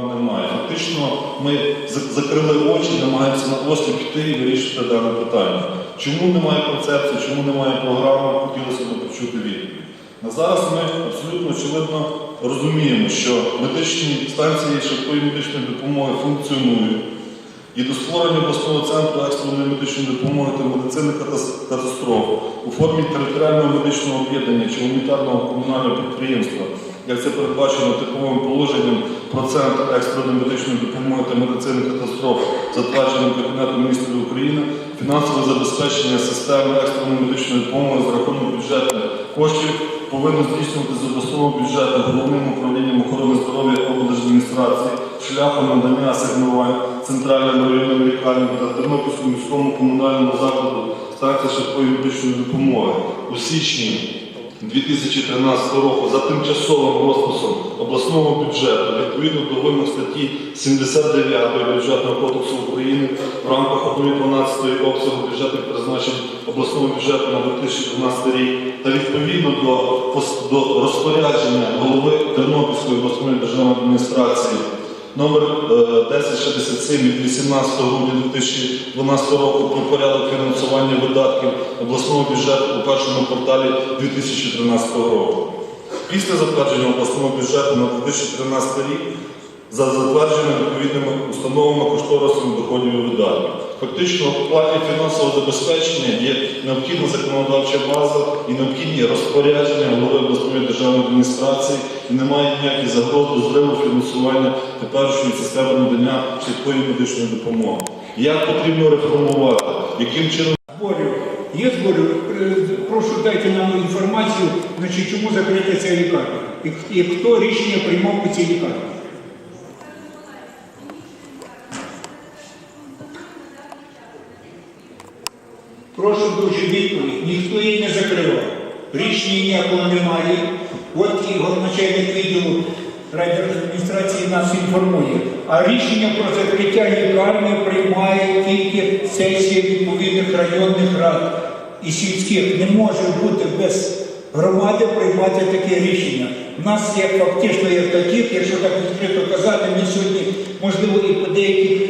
Немає. Фактично ми закрили очі, намагаємося на осліп піти і вирішити дане питання. Чому немає концепції, чому немає програми, хотілося б почути відповідь. На зараз ми абсолютно очевидно розуміємо, що медичні станції швидкої медичної допомоги функціонують. І до створення обласного центру екстреної медичної допомоги та медицини катастроф у формі територіального медичного об'єднання чи унітарного комунального підприємства, як це передбачено типовим положенням про центр екстреної медичної допомоги та медицини катастроф, затвердженим Кабінетом міністрів України, фінансове забезпечення системи екстреної медичної допомоги за рахунок бюджетних коштів повинно здійснювати з обласного бюджету головним управлінням охорони здоров'я облдержадміністрації шляхом надання асигнувань центральним районним лікарням та Тернопільському міському комунальному закладу станції швидкої медичної допомоги. У січні 2013 року за тимчасовим розписом обласного бюджету відповідно до вимог статті 79 бюджетного кодексу України в рамках 1.12 обсягу бюджетних призначень обласного бюджету на 2012 рік та відповідно до, до розпорядження голови Тернопільської обласної державної адміністрації номер е, 1067 від 18 грудня 2012 року про порядок фінансування видатків обласного бюджету у першому кварталі 2013 року. Після затвердження обласного бюджету на 2013 рік за затвердженими відповідними установами кошторисом доходів і видатків. Фактично, в плані фінансового забезпечення є необхідна законодавча база і необхідні розпорядження голови обласної державної адміністрації і немає ніяких загроз до зриву фінансування теперішньої системи надання швидкої медичної допомоги. Як потрібно реформувати, яким чином Зборів. Є зборів? Прошу дайте нам інформацію, значить, чому закрита ця лікарня. І, хто рішення приймав по цій лікарні. Прошу дуже відповідь. Ніхто її не закривав. Рішення ніякого немає. От і начальник відділу райдержадміністрації нас інформує. А рішення про закриття лікарні приймає тільки сесія відповідних районних рад і сільських. Не може бути без громади приймати таке рішення. У нас як фактично як таких, якщо так відкрито казати, ми сьогодні, можливо, і по деяких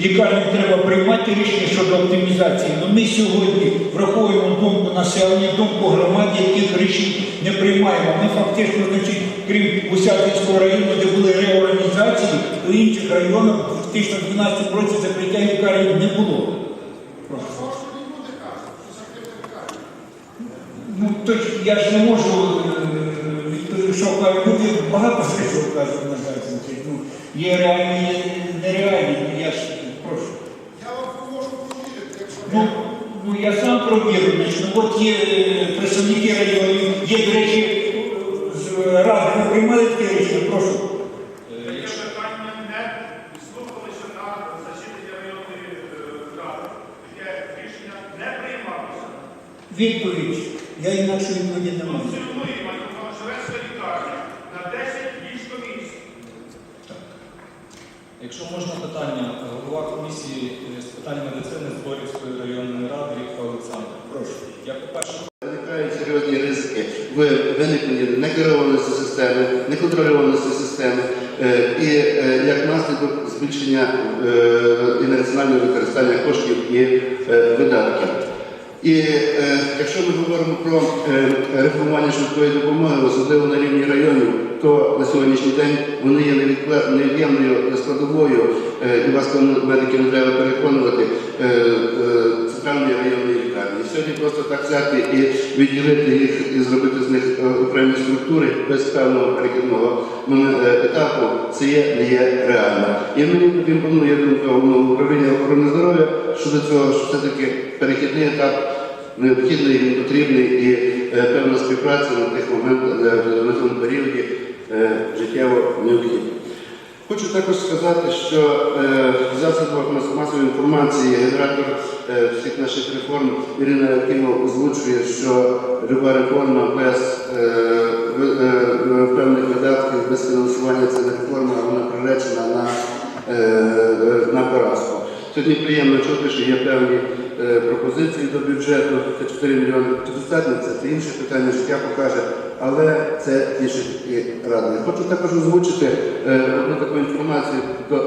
лікарням треба приймати рішення щодо оптимізації. Але ми сьогодні враховуємо думку населення, думку громади, яких рішень не приймаємо. Ми фактично, значить, крім Гусятинського району, де були реорганізації, у інших районах в 2012 році закриття лікарень не було. Ну, то я ж не можу е, що кажуть, люди багато речей кажуть, на жаль, ну, є реальні, нереальні, ну я ж прошу. Я вам можу повірити, якщо Ну, ну я сам провірю, значить, ну, от є е, представники районів, є, до речі, з ради, ви приймали таке рішення, прошу. таке питання не е, ради, таке рішення не приймалося. Відповідь. Я інакше відповіді не маю. Функціонує Івано-Франківська лікарня на 10 ліжкомісць. Якщо можна питання, голова комісії з питань медицини Зборівської районної ради Рідка Олександр. Прошу. Я, по-перше, Виникають серйозні ризики в виникненні некерованості системи, неконтрольованості системи е, і е, як наслідок збільшення е, і нераціонального використання коштів і видатків. І якщо ми говоримо про реформування швидкої допомоги, особливо на рівні районів, то на сьогоднішній день вони є невід'ємною складовою, і вас медики не треба переконувати, центральної районної лікарні. Сьогодні просто так взяти і відділити їх і зробити з них е, окремі структури без певного перехідного е, етапу, це є, не є реально. І мені імпонує думка головного управління охорони здоров'я щодо цього, що все-таки перехідний етап необхідний, він потрібний і е, певна співпраця на тих моментах, на цьому періоді життєво необхідна. Хочу також сказати, що е, в засобах масової інформації генератор е, всіх наших реформ Ірина Якимов озвучує, що люба реформа без е, певних видатків, без фінансування це не реформа, вона приречена на, на поразку. Сьогодні приємно чути, що є певні пропозиції до бюджету. Це 4 мільйони. Достатньо? Це інше питання. Життя покаже. Але це тішить і радує. Хочу також озвучити е, одну таку інформацію,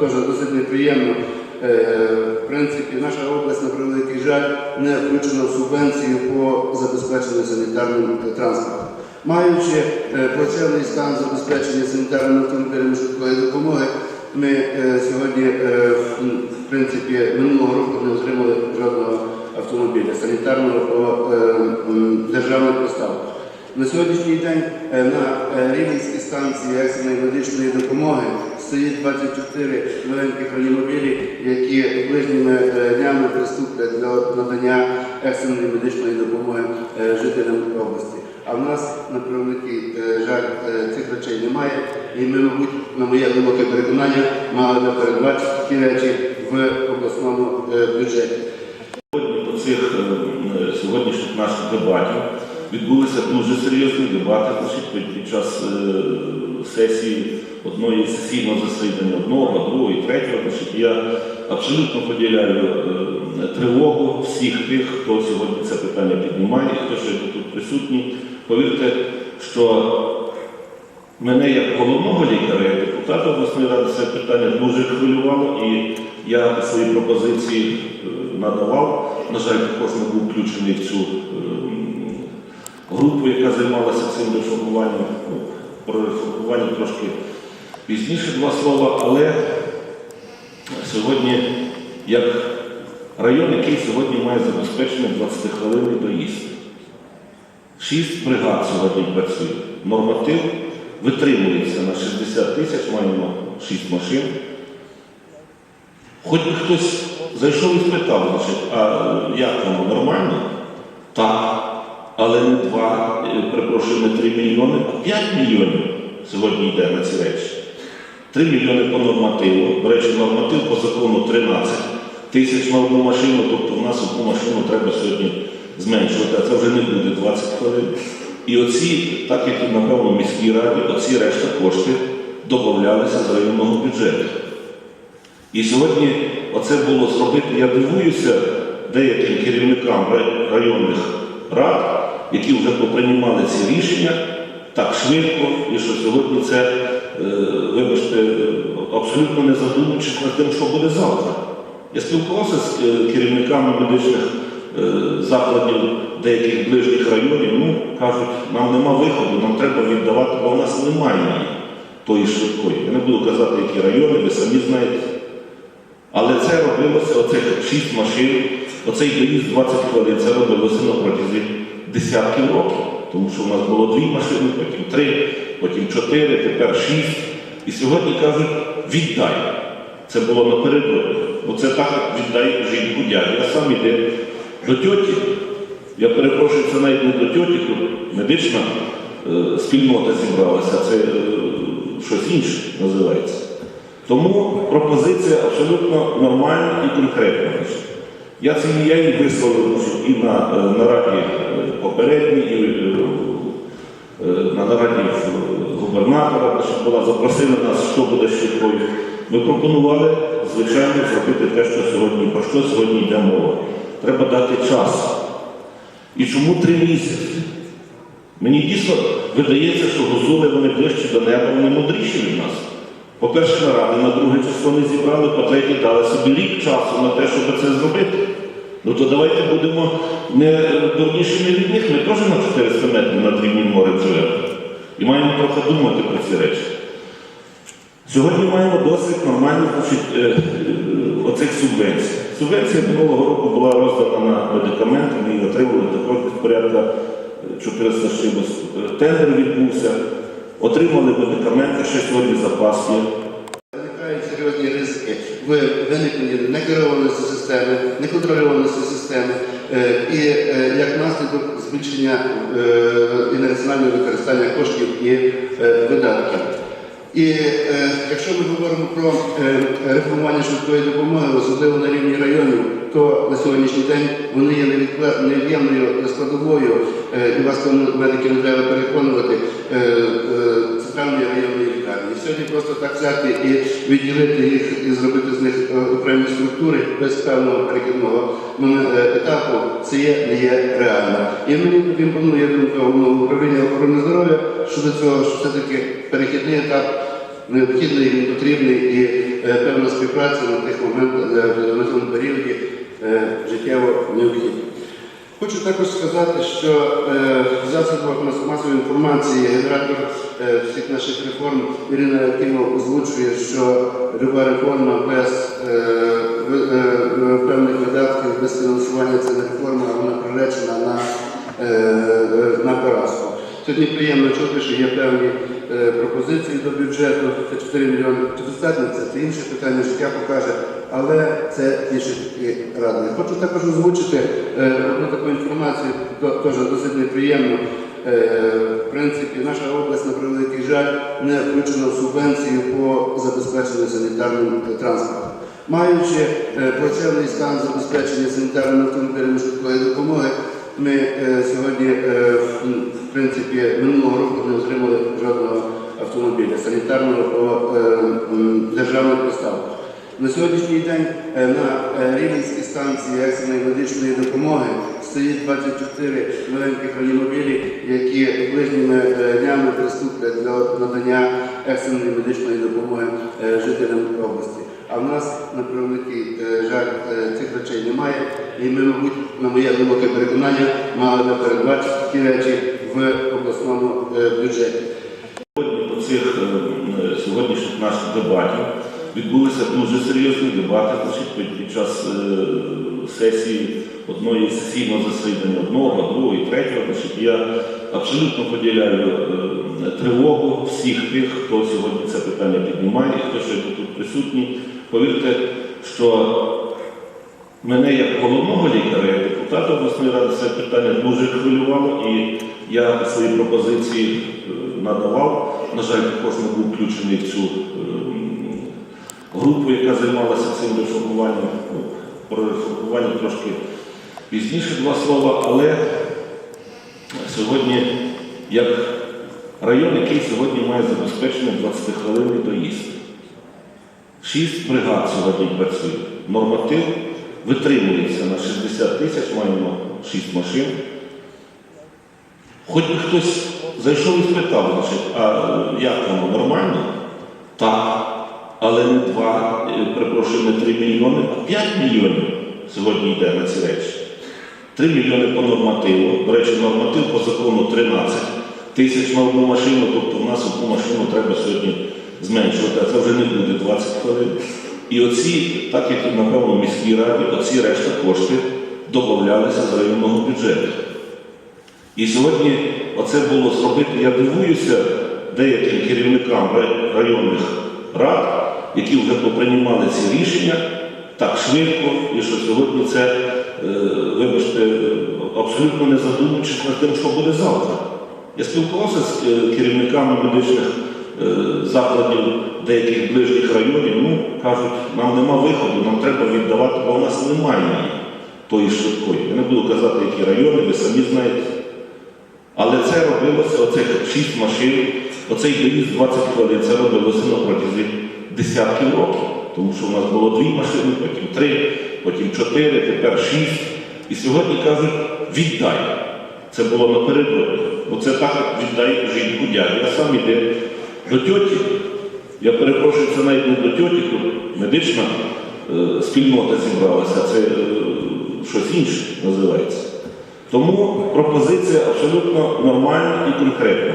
теж досить неприємно. Е, В принципі, наша область, на превеликий жаль, не включена в субвенцію по забезпеченню санітарним транспортом. Маючи е, плачевний стан забезпечення санітарними автомобілями швидкої допомоги, ми сьогодні, в принципі, минулого року не отримали жодного автомобіля санітарного державних поставках. На сьогоднішній день е, на е, Рівненській станції екстреної медичної допомоги стоїть 24 новеньких реанімобілі, які ближніми е, днями приступлять до надання екстреної медичної допомоги жителям області. А в нас на превеликий жаль цих речей немає, і ми, мабуть, на моє глибоке переконання, мали би передбачити такі речі в обласному бюджеті. Сьогодні по цих сьогоднішніх наших дебатів відбулися дуже серйозні дебати під- час е, сесії одної сесійного засідання, одного, другого і третього. Я абсолютно поділяю е, тривогу всіх тих, хто сьогодні це питання піднімає, хто сьогодні тут присутній. Повірте, що Мене як головного лікаря, як депутата обласної ради це питання дуже хвилювало, і я свої пропозиції е, надавав. На жаль, також не був включений в цю групу, яка займалася цим реформуванням. Ну, Про реформування трошки пізніше два слова, але сьогодні, як район, який сьогодні має забезпечений 20 хвилинний доїзд. Шість бригад сьогодні працює. Норматив витримується на 60 тисяч, маємо 6 машин. Хоч би хтось зайшов і спитав, значить, а як воно нормально? Так. Але не 2, перепрошую, не 3 мільйони, а 5 мільйонів сьогодні йде на ці речі. 3 мільйони по нормативу. До речі, норматив по закону 13 тисяч на одну машину, тобто в нас одну машину треба сьогодні зменшувати, а це вже не буде 20 хвилин. І оці, так як і напевно в міській раді, оці решта кошти додавалися з районного бюджету. І сьогодні оце було зробити, я дивуюся деяким керівникам районних рад, які вже поприймали ці рішення так швидко, і що сьогодні це, е, вибачте, абсолютно не задумуючись над тим, що буде завтра. Я спілкувався з е, керівниками медичних е, закладів деяких ближніх районів, ну, кажуть, нам нема виходу, нам треба віддавати, бо в нас немає тої швидкої. Я не буду казати, які райони, ви самі знаєте. Але це робилося, оцих шість машин, оцей доїзд 20 хвилин, це робилося на протязі десятків років. Тому що в нас було дві машини, потім три, потім чотири, тепер шість. І сьогодні кажуть, віддай. Це було напередодні. Бо це так віддай жінку дяді, а сам іде до тьоті. Я перепрошую, це навіть не до тьоті, тут медична е, спільнота зібралася, це е, щось інше називається. Тому пропозиція абсолютно нормальна і конкретна. Я це я її висловив і на е, нараді е, попередній, і е, на нараді губернатора значить, була запросили нас, що буде швидкою. Ми пропонували, звичайно, зробити те, що сьогодні, про що сьогодні йде мова. Треба дати час. І чому три місяці? Мені дійсно видається, що гузули вони ближче до неба, вони мудріші від нас. По-перше, наради на друге число не зібрали, по-третє, дали собі рік часу на те, щоб це зробити. Ну то давайте будемо не дурнішими від них. Ми теж на 400 метрів над рівнем морем живемо. І маємо трохи думати про ці речі. Сьогодні маємо досить нормальну значить, е, е, оцих субвенцій. Субвенція минулого року була роздана на медикаменти, ми її отримали також порядка 400 з чимось. Е, Тендер відбувся, отримали медикаменти, ще сьогодні запас є. Виникають серйозні ризики в системи, неконтрольованості системи е, і е, як наслідок збільшення е, і нераціонального використання коштів і видатків. І якщо ми говоримо про реформування швидкої допомоги, особливо на рівні районів, то на сьогоднішній день вони є невід'ємною складовою, і вас там медики не треба переконувати. Сьогодні просто так взяти і відділити їх і зробити з них е, окремі структури без певного перехідного е, етапу, це є, не є реально. І мені тут імпонує думка головного управління охорони здоров'я щодо цього, що все-таки перехідний етап необхідний, він потрібний і е, певна співпраця на тих моментах, на цьому періоді життєво необхідна. Хочу також сказати, що е, в засобах мас- масової інформації генератор е, всіх наших реформ Ірина Якимов озвучує, що люба реформа без е, певних видатків, без фінансування це не реформа, а вона приречена на, на поразку. Сьогодні приємно чути, що є певні пропозиції до бюджету. Це 4 мільйони. Чи достатньо це? Це інше питання, життя покаже, але це тішить і радує. Хочу також озвучити е, одну таку інформацію, теж досить неприємну. Е, В принципі, наша область, на превеликий жаль, не включена в субвенцію по забезпеченню санітарним е, транспортом. Маючи е, плачевний стан забезпечення санітарними автомобілями швидкої допомоги, ми е, сьогодні, е, принципі, минулого року не отримали жодного автомобіля санітарного е, державних поставках. На сьогоднішній день е, на е, Рівненській станції екстреної медичної допомоги стоїть 24 маленьких реанімобілі, які ближніми днями приступлять для надання екстреної медичної допомоги жителям області. А в нас, на превеликий жаль, цих речей немає, і ми, мабуть, на моє глибоке переконання, мали передбачити ті речі в обласному е, бюджеті. По цих е, е, сьогоднішніх наших дебатів відбулися дуже серйозні дебати значить, під- час сесії одної сесійного засідання, одного, другого і третього. Значить, я абсолютно поділяю тривогу всіх тих, хто сьогодні це питання піднімає, хто сьогодні тут присутній. Повірте, що Мене як головного лікаря, депутата обласної ради, це питання дуже хвилювало, і я свої пропозиції е, надавав. На жаль, також не був включений в цю ем, групу, яка займалася цим реформуванням. Ну, Про реформування трошки пізніше два слова, але сьогодні, як район, який сьогодні має забезпечення 20 хвилин доїзд. Шість бригад сьогодні працює. Норматив витримується на 60 тисяч, маємо 6 машин. Хоч би хтось зайшов і спитав, значить, а як воно нормально? Так. Але не 2, перепрошую, не 3 мільйони, а 5 мільйонів сьогодні йде на ці речі. 3 мільйони по нормативу. До речі, норматив по закону 13 тисяч на одну машину, тобто в нас одну машину треба сьогодні зменшувати, а це вже не буде 20 хвилин. І оці, так як і напевно в міській раді, оці решта кошти додавалися з районного бюджету. І сьогодні оце було зробити, я дивуюся деяким керівникам районних рад, які вже поприймали ці рішення так швидко, і що сьогодні це, е, вибачте, абсолютно не задумуючись над тим, що буде завтра. Я спілкувався з е, керівниками медичних закладів деяких ближніх районів. Ну, кажуть, нам нема виходу, нам треба віддавати, бо в нас немає тої швидкої. Я не буду казати, які райони, ви самі знаєте. Але це робилося, оцих шість машин, оцей доїзд 20 хвилин, це робилося на протязі десятків років. Тому що в нас було дві машини, потім три, потім чотири, тепер шість. І сьогодні кажуть, віддай. Це було напередодні. Бо це так, віддай жінку дядю. Я сам іде до тьоті. Я перепрошую, це навіть не до тьоті, медична е, спільнота зібралася, це е, щось інше називається. Тому пропозиція абсолютно нормальна і конкретна.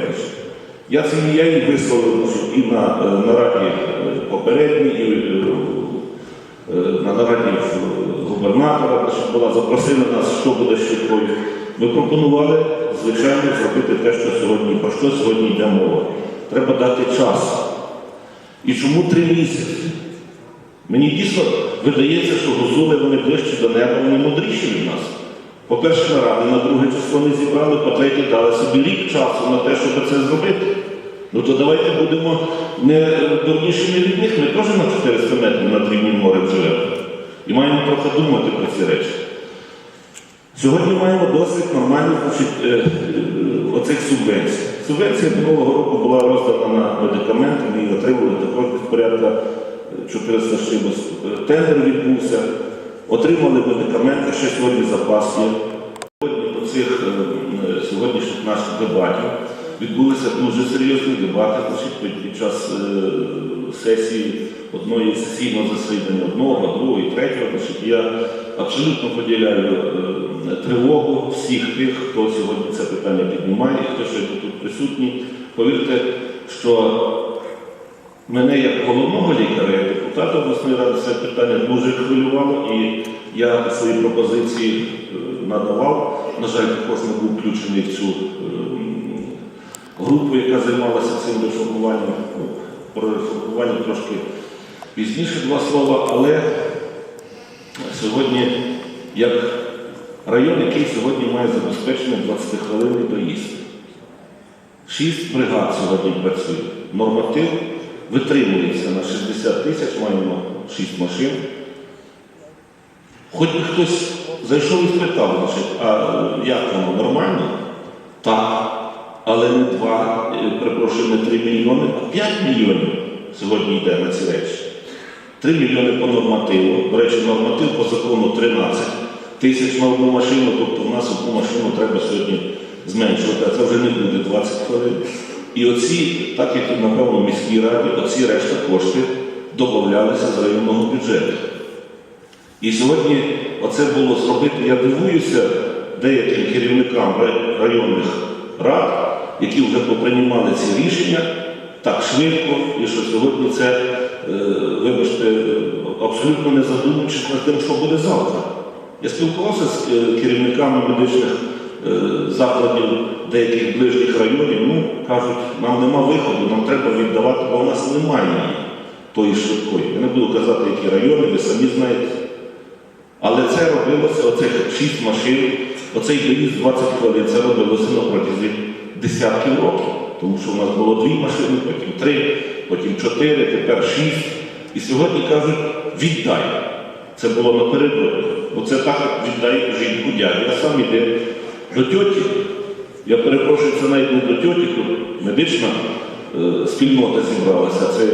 Я це я її висловив і на е, нараді е, попередній, і е, на нараді губернатора, значить, була запросили нас, що буде швидкою. Ми пропонували, звичайно, зробити те, що сьогодні, про що сьогодні йде мова. Треба дати час. І чому три місяці? Мені дійсно видається, що гусули вони ближче до неба, вони мудріші від нас. По-перше, наради, на друге число не зібрали, по-третє, дали собі рік часу на те, щоб це зробити. Ну то давайте будемо не дурнішими від них, ми теж на 400 метрів над рівнем морем живемо. І маємо трохи думати про ці речі. Сьогодні маємо досить нормальних е, е, оцих субвенцій. Субвенція минулого року була роздана на медикаменти, ми її отримали також порядка 400 з чимось. Е, Тендер відбувся, отримали медикаменти, ще сьогодні запас є. Сьогодні до цих е, е, сьогоднішніх наших дебатів відбулися дуже серйозні дебати значить, під- час е, сесії одної сесійного засідання, одного, другого і третього. Значить, я абсолютно поділяю е, тривогу всіх тих, хто сьогодні це питання піднімає, і хто сьогодні тут присутній. Повірте, що Мене як головного лікаря, як депутата обласної ради, це питання дуже хвилювало, і я свої пропозиції е, надавав. На жаль, також не був включений в цю ем, групу, яка займалася цим реформуванням. Ну, Про реформування трошки пізніше два слова, але сьогодні, як район, який сьогодні має забезпечений 20 хвилинний доїзд. Шість бригад сьогодні працює. Норматив витримується на 60 тисяч, маємо 6 машин. Хоч би хтось зайшов і спитав, значить, а як воно нормально? Так. Але не 2, перепрошую, не 3 мільйони, а 5 мільйонів сьогодні йде на ці речі. 3 мільйони по нормативу. До речі, норматив по закону 13 тисяч на одну машину, тобто в нас одну машину треба сьогодні зменшувати, а це вже не буде 20 хвилин. І оці, так як і напевно в міській раді, оці решта кошти додавалися з районного бюджету. І сьогодні оце було зробити, я дивуюся деяким керівникам районних рад, які вже поприймали ці рішення так швидко, і що сьогодні це, вибачте, е, абсолютно не задумуючись над тим, що буде завтра. Я спілкувався з е, керівниками медичних е, закладів деяких ближніх районів. Ну, кажуть, нам нема виходу, нам треба віддавати, бо в нас немає тої швидкої. Я не буду казати, які райони, ви самі знаєте. Але це робилося, оцих шість машин, оцей доїзд 20 хвилин, це робилося на протязі десятків років. Тому що в нас було дві машини, потім три, потім чотири, тепер шість. І сьогодні кажуть, віддай. Це було напередодні. Оце так віддай жінку дядю. Я сам іде до тьоті. Я перепрошую, це навіть не до тьоті, медична е, спільнота зібралася, це е,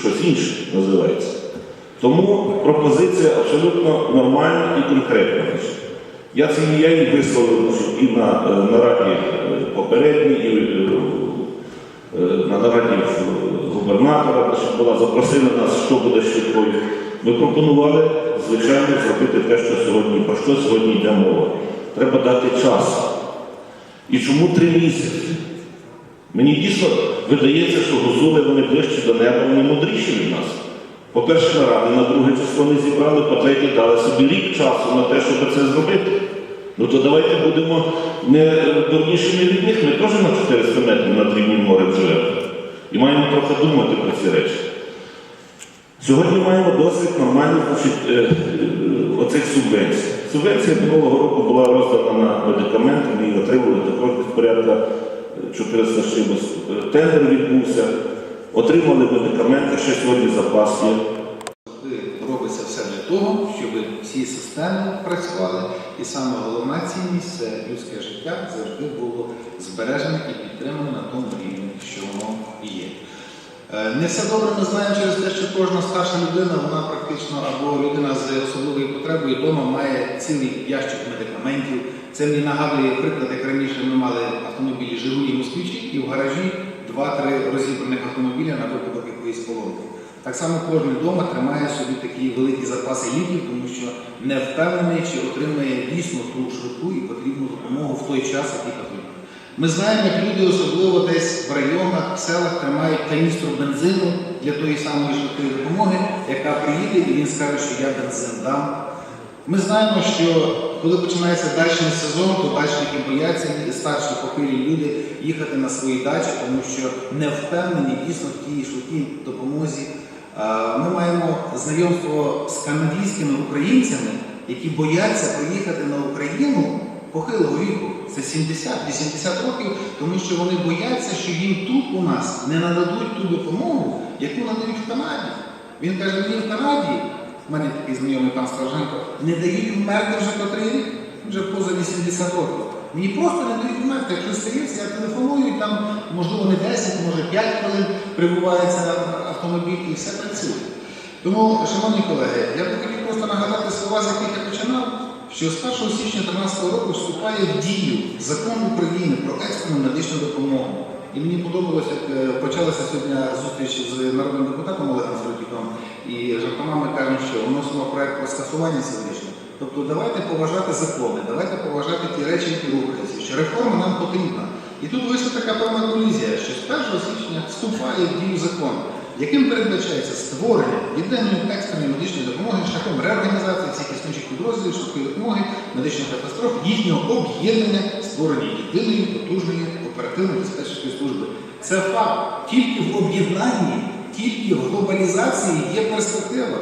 щось інше називається. Тому пропозиція абсолютно нормальна і конкретна. Я це я її висловив і на е, нараді попередній, і е, на нараді губернатора, значить, була запросили нас, що буде швидкою. Ми пропонували, звичайно, зробити те, що сьогодні, про що сьогодні йде мова. Треба дати час. І чому три місяці? Мені дійсно видається, що гусули вони ближче до неба, вони мудріші від нас. По-перше, наради, на друге число не зібрали, по-третє, дали собі рік часу на те, щоб це зробити. Ну то давайте будемо не дурнішими від них, ми теж на 400 метрів над рівнем морем живемо. І маємо трохи думати про ці речі. Сьогодні маємо досить нормальних е, е, оцих субвенцій. Субвенція минулого року була роздана на медикаменти, ми її отримали також порядка 400 з чимось. Е, Тендер відбувся, отримали медикаменти, ще сьогодні запас є. Робиться все для того, щоб всі системи працювали, і саме головна цінність це людське життя завжди було збережене і підтримане на тому рівні, що воно є. Е, Не все добре ми знаємо через те, що кожна старша людина, вона практично або людина з особливою потребою вдома має цілий ящик медикаментів. Це мені нагадує приклад, як раніше ми мали автомобілі Жигулі Москвичі і в гаражі два-три розібраних автомобіля на випадок якоїсь поломки. Так само кожен вдома тримає собі такі великі запаси ліків, тому що не впевнений, чи отримає дійсно ту швидку і потрібну допомогу в той час, який потрібен. Ми знаємо, як люди, особливо десь в районах, в селах тримають каністру бензину для тої самої швидкої допомоги, яка приїде і він скаже, що я бензин дам. Ми знаємо, що коли починається дачний сезон, то дачники бояться і старші похилі люди їхати на свої дачі, тому що не впевнені дійсно в тій швидкій допомозі. А, Ми маємо знайомство з канадійськими українцями, які бояться приїхати на Україну похилого віку. Це 70-80 років, тому що вони бояться, що їм тут у нас не нададуть ту допомогу, яку надають в Канаді. Він каже, мені в Канаді, в мене такий знайомий пан Страженко, не дають вмерти вже котрий рік. вже поза 80 років. Мені просто не дають мерти, якщо стається, я телефоную, і там, можливо, не 10, може 5 хвилин прибувається автомобіль і все працює. Тому, шановні колеги, я б хотів просто нагадати слова, з яких я починав, що з 1 січня 2013 року вступає в дію закон України про екстрену медичну допомогу. І мені подобалося, як е, почалася сьогодні зустріч з народним депутатом Олегом Сродіком, і жартома ми кажемо, що вносимо проект про скасування сьогоднішнього. Тобто давайте поважати закони, давайте поважати ті речі, які рухаються, що реформа нам потрібна. І тут вийшла така певна колізія, що з 1 січня вступає в дію закон, яким передбачається створення єдиної екстреної медичної допомоги шляхом реорганізації всіх існуючих підрозділів швидкої допомоги, медичних катастроф, їхнього об'єднання, створення єдиної потужної оперативної диспетчерської служби. Це факт. Тільки в об'єднанні, тільки в глобалізації є перспектива.